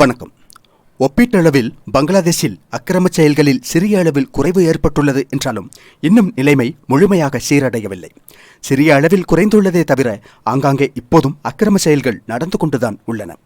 வணக்கம். ஒப்பீட்டளவில் பங்களாதேஷில் அக்கிரம செயல்களில் சிறிய அளவில் குறைவு ஏற்பட்டுள்ளது என்றாலும் இன்னும் நிலைமை முழுமையாக சீரடையவில்லை. சிறிய அளவில் குறைந்துள்ளதே தவிர ஆங்காங்கே இப்போதும் அக்கிரம செயல்கள் நடந்து கொண்டுதான் உள்ளன.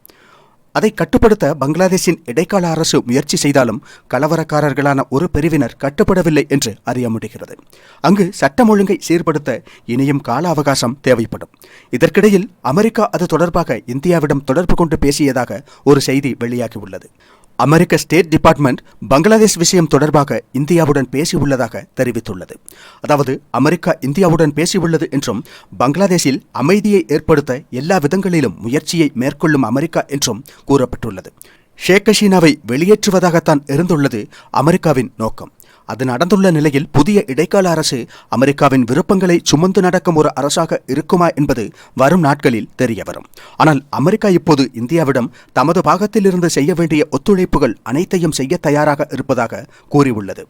அதை கட்டுப்படுத்த பங்களாதேஷின் இடைக்கால அரசு முயற்சி செய்தாலும் கலவரக்காரர்களான ஒரு பிரிவினர் கட்டுப்படவில்லை என்று அறிய முடிகிறது. அங்கு சட்டம் ஒழுங்கை சீர்படுத்த இனியும் கால அவகாசம் தேவைப்படும். இதற்கிடையில் அமெரிக்கா அது தொடர்பாக இந்தியாவிடம் தொடர்பு கொண்டு பேசியதாக ஒரு செய்தி வெளியாகியுள்ளது அமெரிக்க ஸ்டேட் டிபார்ட்மெண்ட் பங்களாதேஷ் விஷயம் தொடர்பாக இந்தியாவுடன் பேசியுள்ளதாக தெரிவித்துள்ளது. அதாவது அமெரிக்கா இந்தியாவுடன் பேசியுள்ளது என்றும் பங்களாதேஷில் அமைதியை ஏற்படுத்த எல்லா விதங்களிலும் முயற்சியை மேற்கொள்ளும் அமெரிக்கா என்றும் கூறப்பட்டுள்ளது. ஷேக் ஹசீனாவை வெளியேற்றுவதாகத்தான் இருந்துள்ளது அமெரிக்காவின் நோக்கம். அது நடந்துள்ள நிலையில் புதிய இடைக்கால அரசு அமெரிக்காவின் விருப்பங்களை சுமந்து நடக்கும் ஒரு அரசாக இருக்குமா என்பது வரும் நாட்களில் தெரியவரும் ஆனால் அமெரிக்கா இப்போது இந்தியாவிடம் தமது பாகத்திலிருந்து செய்ய வேண்டிய ஒத்துழைப்புகள் அனைத்தையும் செய்ய தயாராக இருப்பதாக கூறியுள்ளது.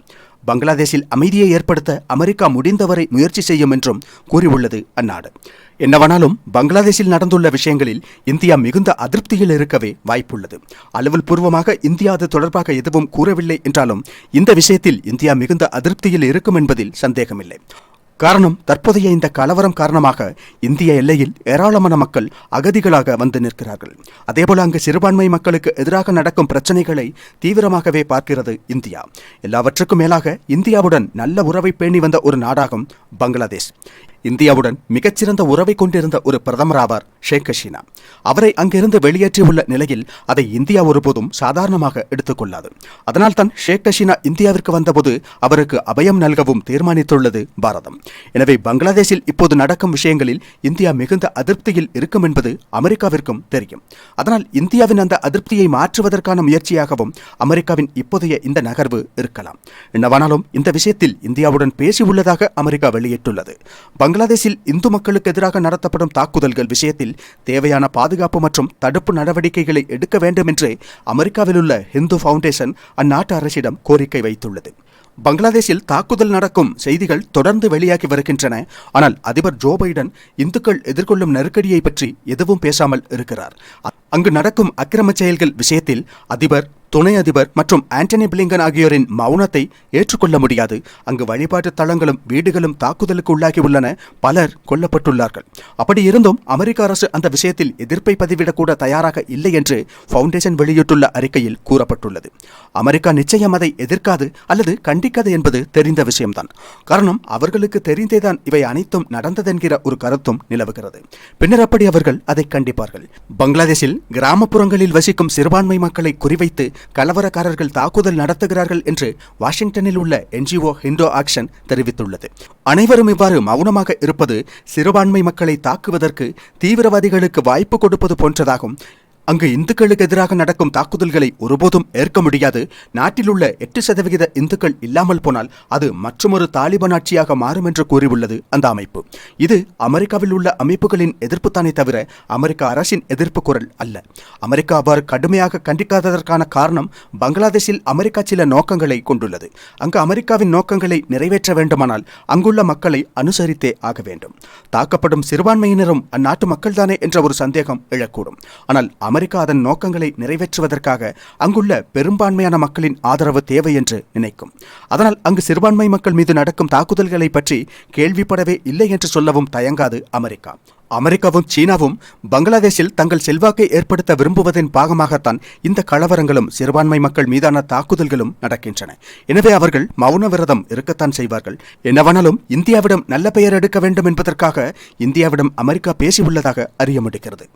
பங்களாதேஷில் அமைதியை ஏற்படுத்த அமெரிக்கா முடிந்தவரை முயற்சி செய்யும் என்றும் கூறியுள்ளது அந்நாடு. என்னவானாலும் பங்களாதேஷில் நடந்துள்ள விஷயங்களில் இந்தியா மிகுந்த அதிருப்தியில் இருக்கவே வாய்ப்புள்ளது. அலுவல் பூர்வமாக இந்தியா அது தொடர்பாக எதுவும் கூறவில்லை என்றாலும் இந்த விஷயத்தில் இந்தியா மிகுந்த அதிருப்தியில் இருக்கும் என்பதில் சந்தேகமில்லை. காரணம் தற்போதைய இந்த கலவரம் காரணமாக இந்திய எல்லையில் ஏராளமான மக்கள் அகதிகளாக வந்து நிற்கிறார்கள். அதேபோல அங்கு சிறுபான்மை மக்களுக்கு எதிராக நடக்கும் பிரச்சனைகளை தீவிரமாகவே பார்க்கிறது இந்தியா. எல்லாவற்றுக்கும் மேலாக இந்தியாவுடன் நல்ல உறவை பேணி வந்த ஒரு நாடாகும் பங்களாதேஷ். இந்தியாவுடன் மிகச்சிறந்த உறவை கொண்டிருந்த ஒரு பிரதமர் ஆவார் ஷேக் ஹசீனா. அவரை அங்கிருந்து வெளியேற்றியுள்ள நிலையில் அதை இந்தியா ஒருபோதும் சாதாரணமாக எடுத்துக்கொள்ளாது. அதனால்தான் ஷேக் ஹசீனா இந்தியாவிற்கு வந்தபோது அவருக்கு அபயம் நல்கவும் தீர்மானித்துள்ளது பாரதம். எனவே பங்களாதேஷில் இப்போது நடக்கும் விஷயங்களில் இந்தியா மிகுந்த அதிருப்தியில் இருக்கும் என்பது அமெரிக்காவிற்கும் தெரியும். அதனால் இந்தியாவின் அந்த அதிருப்தியை மாற்றுவதற்கான முயற்சியாகவும் அமெரிக்காவின் இப்போதைய இந்த நகர்வு இருக்கலாம். என்னவானாலும் இந்த விஷயத்தில் இந்தியாவுடன் பேசியுள்ளதாக அமெரிக்கா வெளியிட்டுள்ளது. பங்களாதேஷில் இந்து மக்களுக்கு எதிராக நடத்தப்படும் தாக்குதல்கள் விஷயத்தில் தேவையான பாதுகாப்பு மற்றும் தடுப்பு நடவடிக்கைகளை எடுக்க வேண்டும் என்று அமெரிக்காவில் உள்ள ஹிந்து ஃபவுண்டேஷன் அந்நாட்டு அரசிடம் கோரிக்கை வைத்துள்ளது. பங்களாதேஷில் தாக்குதல் நடக்கும் செய்திகள் தொடர்ந்து வெளியாகி வருகின்றன. ஆனால் அதிபர் ஜோ பைடன் இந்துக்கள் எதிர்கொள்ளும் நெருக்கடியை பற்றி எதுவும் பேசாமல் இருக்கிறார். அங்கு நடக்கும் அக்கிரம செயல்கள் விஷயத்தில் அதிபர் துணை அதிபர் மற்றும் ஆண்டனி பிளிங்கன் ஆகியோரின் மௌனத்தை ஏற்றுக்கொள்ள முடியாது. அங்கு வழிபாட்டு தளங்களும் வீடுகளும் தாக்குதலுக்கு உள்ளாகியுள்ளன. பலர் கொல்லப்பட்டுள்ளார்கள். அப்படி இருந்தும் அமெரிக்க அரசு அந்த விஷயத்தில் எதிர்ப்பை பதிவிடக்கூட தயாராக இல்லை என்று ஃபவுண்டேஷன் வெளியிட்டுள்ள அறிக்கையில் கூறப்பட்டுள்ளது. அமெரிக்கா நிச்சயம் அதை எதிர்க்காது அல்லது கண்டிக்காது என்பது தெரிந்த விஷயம்தான். காரணம் அவர்களுக்கு தெரிந்தேதான் இவை அனைத்தும் நடந்ததென்கிற ஒரு கருத்தும் நிலவுகிறது. பின்னர் அப்படி அவர்கள் அதை கண்டிப்பார்கள். பங்களாதேஷில் கிராமப்புறங்களில் வசிக்கும் சிறுபான்மை மக்களை குறிவைத்து கலவரக்காரர்கள் தாக்குதல் நடத்துகிறார்கள் என்று வாஷிங்டனில் உள்ள என்ஜிஓ ஹிண்டோ ஆக்ஷன் தெரிவித்துள்ளது. அனைவரும் இவ்வாறு மௌனமாக இருப்பது சிறுபான்மை மக்களை தாக்குவதற்கு தீவிரவாதிகளுக்கு வாய்ப்பு கொடுப்பது போன்றதாகும். அங்கு இந்துக்களுக்கு எதிராக நடக்கும் தாக்குதல்களை ஒருபோதும் ஏற்க முடியாது. நாட்டில் உள்ள எட்டு சதவிகித இந்துக்கள் இல்லாமல் போனால் அது மற்றொரு தாலிபான் ஆட்சியாக மாறும் என்று கூறியுள்ளது அந்த அமைப்பு. இது அமெரிக்காவில் உள்ள அமைப்புகளின் எதிர்ப்புத்தானே தவிர அமெரிக்க அரசின் எதிர்ப்பு குரல் அல்ல. அமெரிக்கா அவ்வாறு கடுமையாக கண்டிக்காததற்கான காரணம் பங்களாதேஷில் அமெரிக்கா சில நோக்கங்களை கொண்டுள்ளது. அங்கு அமெரிக்காவின் நோக்கங்களை நிறைவேற்ற வேண்டுமானால் அங்குள்ள மக்களை அனுசரித்தே ஆக வேண்டும். தாக்கப்படும் சிறுபான்மையினரும் அந்நாட்டு மக்கள்தானே என்ற ஒரு சந்தேகம் எழக்கூடும். ஆனால் அமெரிக்கா அதன் நோக்கங்களை நிறைவேற்றுவதற்காக அங்குள்ள பெரும்பான்மையான மக்களின் ஆதரவு தேவை என்று நினைக்கும். அதனால் அங்கு சிறுபான்மை மக்கள் மீது நடக்கும் தாக்குதல்களை பற்றி கேள்விப்படவே இல்லை என்று சொல்லவும் தயங்காது அமெரிக்கா. அமெரிக்காவும் சீனாவும் பங்களாதேஷில் தங்கள் செல்வாக்கை ஏற்படுத்த விரும்புவதன் பாகமாகத்தான் இந்த கலவரங்களும் சிறுபான்மை மக்கள் மீதான தாக்குதல்களும் நடக்கின்றன. எனவே அவர்கள் மௌன விரதம் இருக்கத்தான் செய்வார்கள். என்னவானாலும் இந்தியாவிடம் நல்ல பெயர் எடுக்க வேண்டும் என்பதற்காக இந்தியாவிடம் அமெரிக்கா பேசியுள்ளதாக அறிய முடிகிறது